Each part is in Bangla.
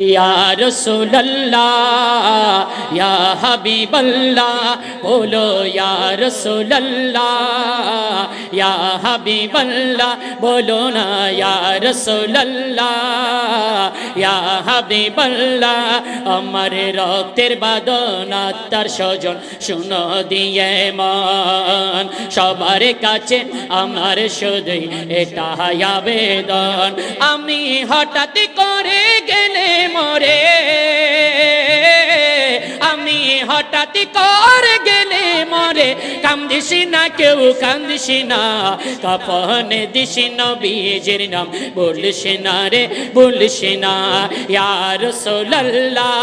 ইয়া রসুল্লাহ ইয়া হাবিবল্লাহ, বলো ইয়া রসুল্লাহ ইয়া হাবিবল্লাহ, বলো না ইয়া রসুল্লাহ ইয়া হাবিবল্লাহ, আমার রক্তের বাদনাতার স্বজন শুনো দিয়ে মন, সবার কাছে আমার শুধুই এটা আবেদন। আমি হঠাৎ করে গে মরে আমি হঠাৎ করে গেলে মরে, কান্দিসি না কেউ, কান্দিসি না। কাপনে দিসি নবীজির নাম, বলিস না রে, বলিস না। ইয়ার সোল্লাহ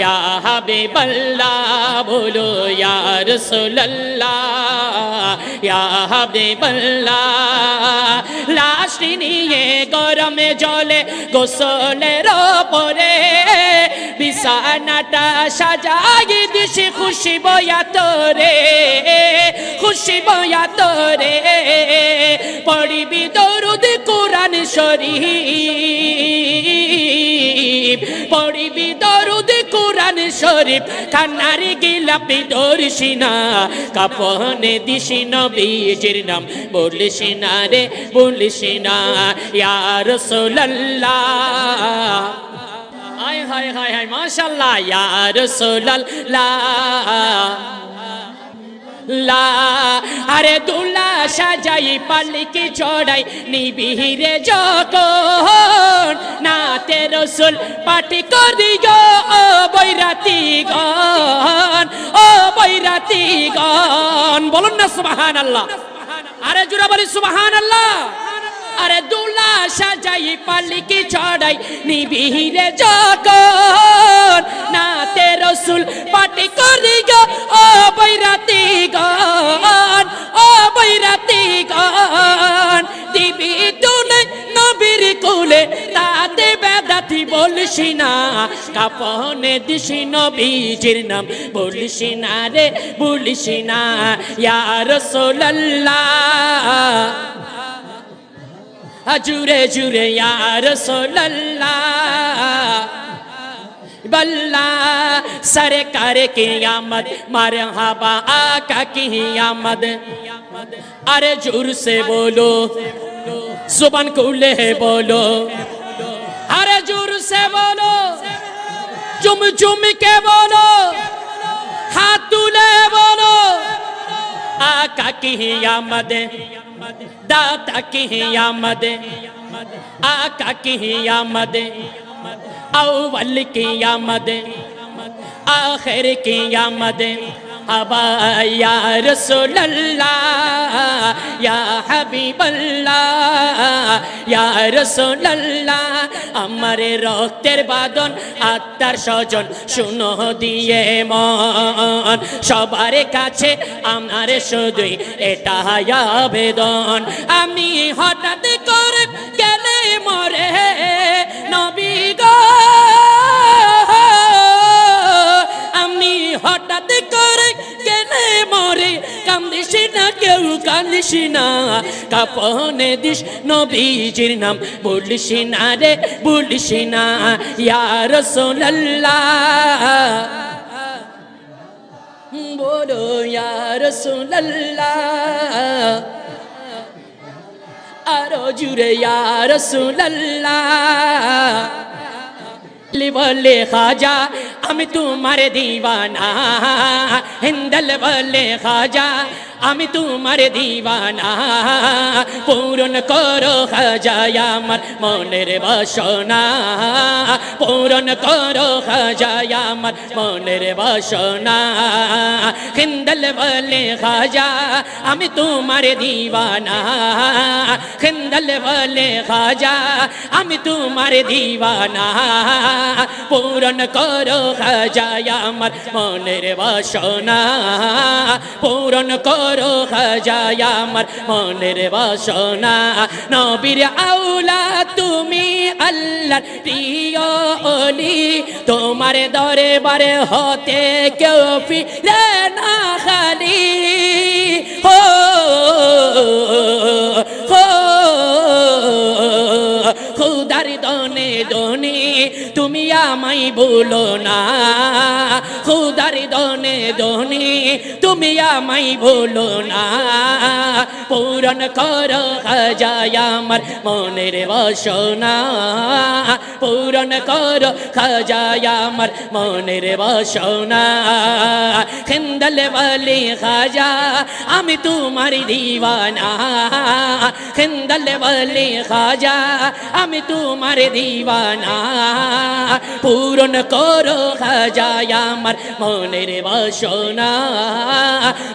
ইয়া হাবিবাল্লাহ, বলো ইয়ার সোল্লাহ ইয়া হাবিবাল্লাহ লাশটি নিয়ে গরমে জলে গোসলের পরে বিছানাটা সাজাই দিছি খুশি বয়া তোরে খুশি বয়া তোরে পড়িবি দরুদ কোরআন শরীফ পড়িবি দরুদ কোরআন শরীফ, কান্নারি গিলাপি ধরিসি না। কাপনে দিসি নবীজির নাম, বলিস না রে, বলিস না ইয়ার সোল্লাহ হায় হায় হায় হায় মাশাল্লাহ ইয়া রাসূলুল্লাহ। লা আরে দুলা সাজাই পালিকি চড়াই নিবিহিরে যখন নাতে রসুল পাটি করি গো, ও বৈরাতি গন ও বৈরাতি গন বলুন না সুবাহান আল্লাহ আরে জুড়া বলি সুবাহান আল্লাহ আরে দুলা সাজাই পালিকি চড়াই নিবিহিরে যখন নাতে রসুল পাটি করি গো, ও বৈরাতি গান ও বৈরাতি গান দিবি তুলে নবীর কুলে, তাতে বেদাতি বলছি না। কাপনে দিছি নবীজির নাম বলছি না রে বলছি না। ইয়া রসুল্লাহ জুরে জুরে ইয়ার সোল্লা বল্লা سرکار کی آمد مرحبا آقا کی آمد۔ ارے جور سے بولو، زبان لے بولو۔ ارے جور سے بولو، جم جم کے بولو۔ ہاتھ دولے بولو۔ آقا کی آمد، داتا کی آمد۔ آقا کی آمد، اول کی آمد۔ آخر کی آمد ہبا یا رسول اللہ یا حبیب اللہ یا رسول اللہ আমার রক্তের বাদন আত্মার স্বজন শুনো দিয়ে মন। সবার কাছে আমার শুধুই এটা আবেদন। আমি হঠাৎ করে কান্দিস না, কেউ কান্দিস না। কাপনে দিস নবীজির নাম, বলিস না রে, বলিস না ইয়ার সোল্লাহ বলো ইয়ার সোল্লাহ আরও জুড়ে ইয়ার সোল্লাহ বলে খাজা, আমি তোমার দিওয়ানা। হিন্দল বলে খাজা, আমি তোমার দিওয়ানা। পূরণ করো খাজায় আমার মনের বাসনা। পূরণ করো খাজায় আমার মনের বাসনা। হিন্দল বলে খাজা, আমি তোমার দিওয়ানা। হিন্দল বলে খাজা, আমি তোমার দিওয়ানা। পূরণ করো খাজায় আমার মনের বাসনা। পূরণ করো খাজায় আমার মনের বাসনা। নবীর আউলা তুমি আল্লাহ প্রিয় অলি। তোমার দরবারে হতে কেউ ফিরে না খালি। হো তুমি আমায় বলো না। খুদার দনে দনে, তুমি আমায় বলো না। পূরণ করো খাজায় আমার মনের বাসনা। পূরণ করো খাজায় আমার মনের বাসনা। খেন্দল বলে, খাজা, আমি তোমার দিওয়ানা। খেন্দল বলে, খাজা, আমি তোমার দিওয়ানা। পূরণ করো খাজায় আমার মনের বাসনা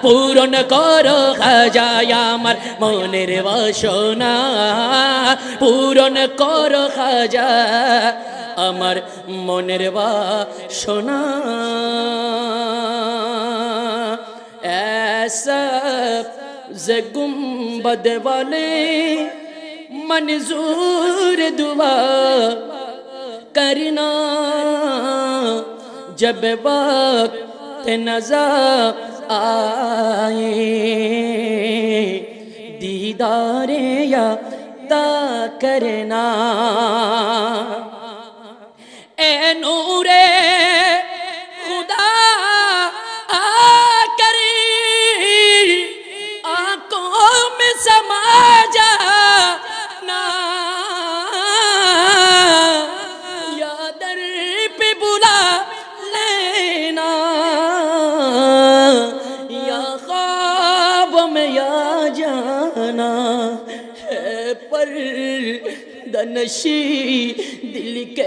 পূরণ করো খাজায় আমার মনের বাসনা পূরণ করো খাজা আমার মনের বাসনা ऐसा ज गुम्बद वाले मंजूर दुआ करना جب وقت نظر آئے دیدار یا تا کرنا۔ اے نورے दनशी दिल के